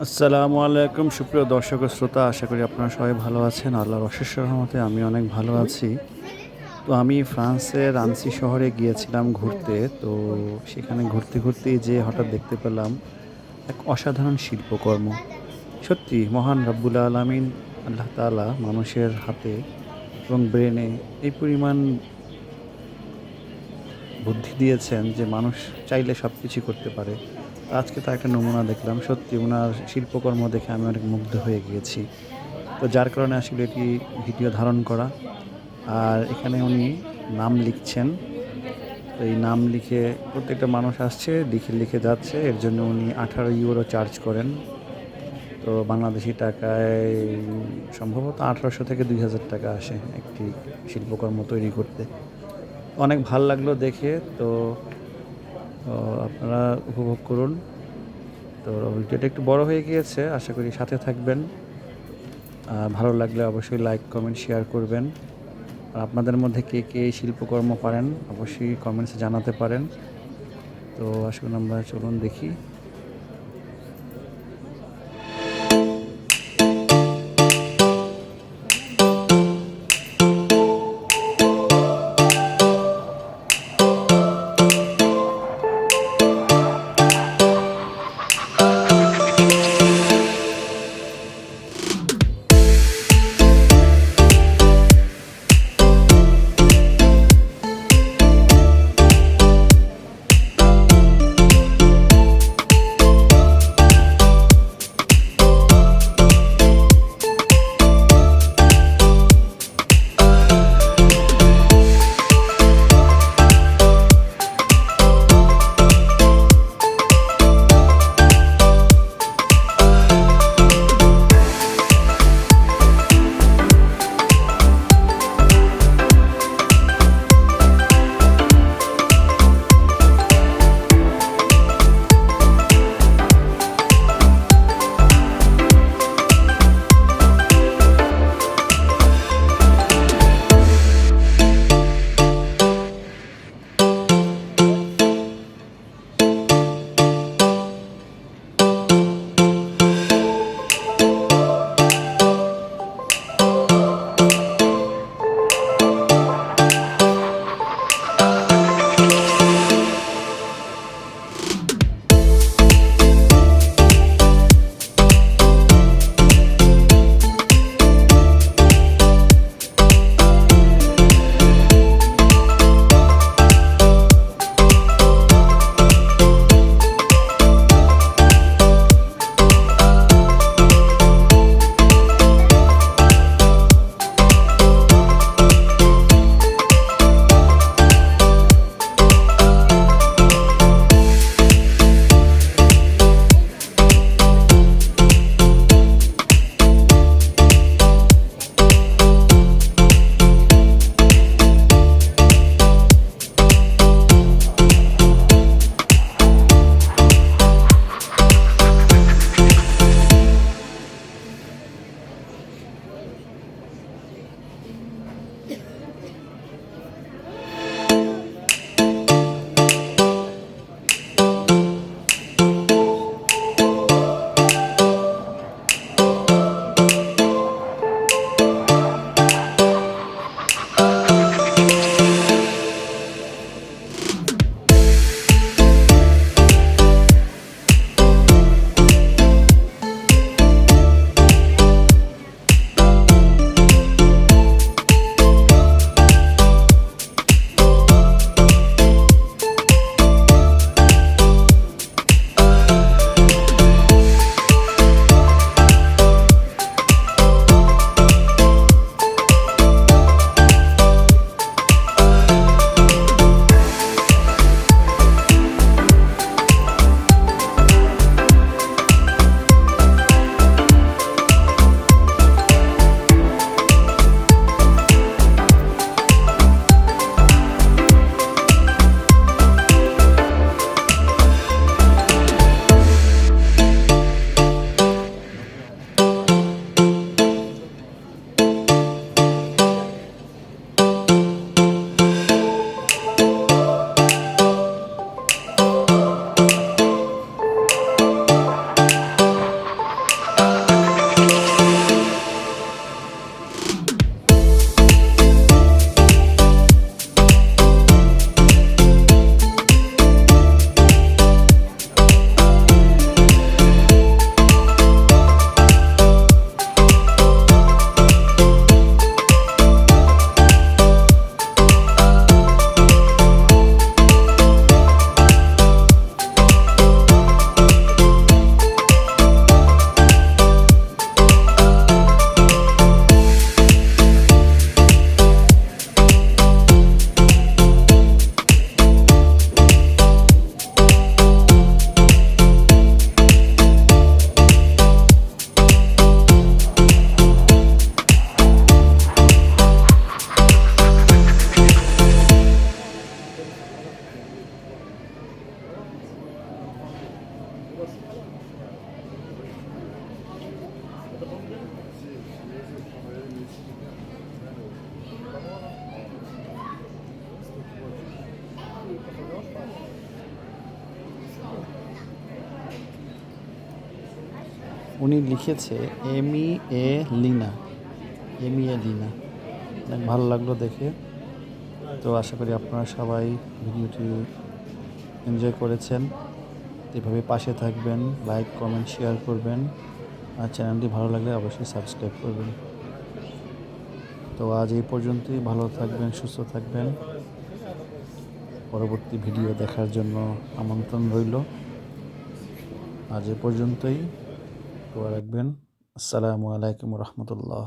আসসালামু আলাইকুম। সুপ্রিয় দর্শক শ্রোতা, আশা করি আপনারা সবাই ভালো আছেন। আল্লাহর অশেষ রহমতে আমি অনেক ভালো আছি। তো আমি ফ্রান্সের রানসি শহরে গিয়েছিলাম ঘুরতে। তো সেখানে ঘুরতে ঘুরতেই যে হঠাৎ দেখতে পেলাম এক অসাধারণ শিল্পকর্ম। সত্যি, মহান রব্বুল আলমিন আল্লাহ তাআলা মানুষের হাতে এবং ব্রেনে এই পরিমাণ বুদ্ধি দিয়েছেন যে মানুষ চাইলে সব কিছু করতে পারে। আজকে তার একটা নমুনা দেখলাম। সত্যি ওনার শিল্পকর্ম দেখে আমি অনেক মুগ্ধ হয়ে গিয়েছি। তো যার কারণে আসলে এটি ভিডিও ধারণ করা। আর এখানে উনি নাম লিখছেন। তো এই নাম লিখে প্রত্যেকটা মানুষ আসছে, লিখে লিখে যাচ্ছে। এর জন্য উনি আঠারো ইউরো চার্জ করেন। তো বাংলাদেশি টাকায় সম্ভবত আঠারোশো থেকে দুই হাজার টাকা আসে একটি শিল্পকর্ম তৈরি করতে। অনেক ভালো লাগল দেখে। তো আপনারা উপভোগ করুন। তো ভিডিওটা একটু বড় হয়ে গিয়েছে, আশা করি সাথে থাকবেন। ভালো লাগলে অবশ্যই লাইক কমেন্ট শেয়ার করবেন। আর আপনাদের মধ্যে কে কে শিল্পকর্ম পারেন, অবশ্যই কমেন্টসে জানাতে পারেন। তো আসুন আমরা চলুন দেখি। উনি লিখেছে, এমি এ লিনা। এমি এ লিনা। অনেক ভালো লাগল দেখে। তো আশা করি আপনারা সবাই ভিডিওটি এনজয় করেছেন। এভাবে পাশে থাকবেন, লাইক, কমেন্ট, শেয়ার করবেন। আর চ্যানেলটি ভালো লাগলে অবশ্যই সাবস্ক্রাইব করবেন। তো আজ এই পর্যন্তই। ভালো থাকবেন, সুস্থ থাকবেন। পরবর্তী ভিডিও দেখার জন্য আমন্ত্রণ রইল। আজ এ পর্যন্তই। রাখবেন আসসালামু আলাইকুম রহমতুল্লাহ